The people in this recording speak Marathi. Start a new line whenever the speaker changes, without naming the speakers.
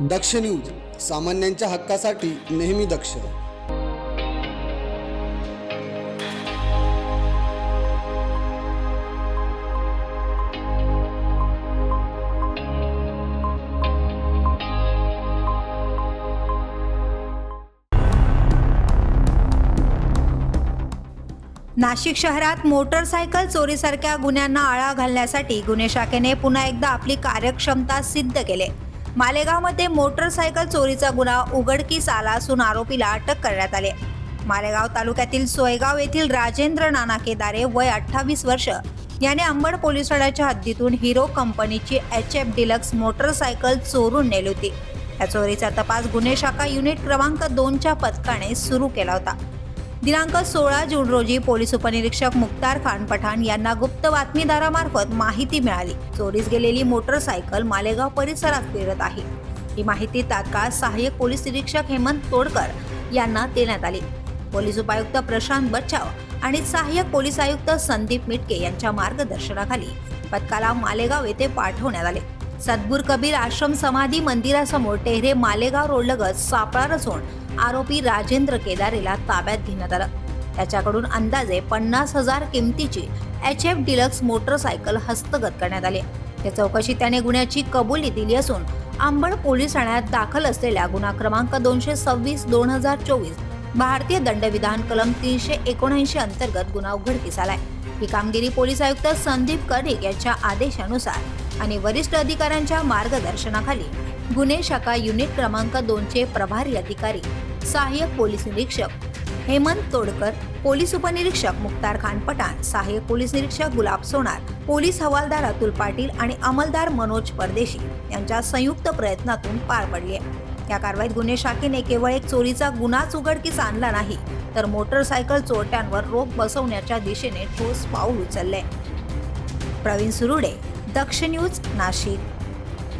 दक्ष न्यूज सामान्यांच्या हक्कासाठी नेहमी दक्ष.
नाशिक शहरात मोटरसायकल चोरीसारख्या गुन्ह्यांना आळा घालण्यासाठी गुन्हे शाखेने पुन्हा एकदा आपली कार्यक्षमता सिद्ध केले. मालेगावमध्ये मोटरसायकल चोरीचा गुन्हा उघडकीस आला असून आरोपीला अटक करण्यात आली मालेगाव तालुक्यातील सोयगाव येथील राजेंद्र नाना केदारे वय अठ्ठावीस वर्ष. याने अंबड पोलीस ठाण्याच्या हद्दीतून हिरो कंपनीची एच एफ डिलक्स मोटरसायकल चोरून नेली होती. या चोरीचा तपास गुन्हे शाखा युनिट क्रमांक दोनच्या पथकाने सुरू केला होता. दिनांक सोळा जून रोजी पोलीस उपनिरीक्षक मुक्तार खान पठाण यांना गुप्त बातमीदारामार्फत माहिती मिळाली. चोरीस गेलेली मोटरसायकल मालेगाव परिसरात फिरत आहे. ही माहिती तात्काळ सहाय्यक पोलीस निरीक्षक हेमंत तोडकर यांना देण्यात आली. पोलीस उपायुक्त प्रशांत बच्चाव आणि सहाय्यक पोलीस आयुक्त संदीप मिटके यांच्या मार्गदर्शनाखाली पथकाला मालेगाव येथे पाठवण्यात आले. सद्गुर कबीर आश्रम समाधी मंदिरासमोर टेहरे मालेगाव रोडलगत सापळा रचून आरोपी राजेंद्र केदारेला ताब्यात घेण्यात आलं. त्याच्याकडून अंदाजे पन्नास हजार किमतीची एच एफ डिलक्स मोटरसायकल हस्तगत करण्यात आली. या चौकशीत त्याने गुन्ह्याची कबुली दिली असून आंबड पोलीस ठाण्यात दाखल असलेल्या गुन्हा क्रमांक दोनशे सव्वीस दोन हजार चोवीस भारतीय दंडविधान कलम तीनशे एकोणऐंशी अंतर्गत गुन्हा उघडकीस आलाय. ही कामगिरी पोलीस आयुक्त संदीप कर्णिक यांच्या आदेशानुसार आणि वरिष्ठ अधिकाऱ्यांच्या मार्गदर्शनाखाली गुन्हे शाखा युनिट क्रमांक दोनचे प्रभारी अधिकारी सहाय्यक पोलीस निरीक्षक हेमंत तोडकर पोलीस उपनिरीक्षक मुक्तार खान पठाण सहाय्यक पोलीस निरीक्षक गुलाब सोनार पोलीस हवालदार अतुल पाटील आणि अंमलदार मनोज परदेशी यांच्या संयुक्त प्रयत्नातून पार पडली. आहे या कारवाईत गुन्हे शाखेने केवळ एक चोरीचा गुन्हाच उघडकीस आणला नाही तर मोटरसायकल चोरट्यांवर रोख बसवण्याच्या दिशेने ठोस पाऊल उचलले. प्रवीण सुरुडे दक्ष न्यूज नाशिक.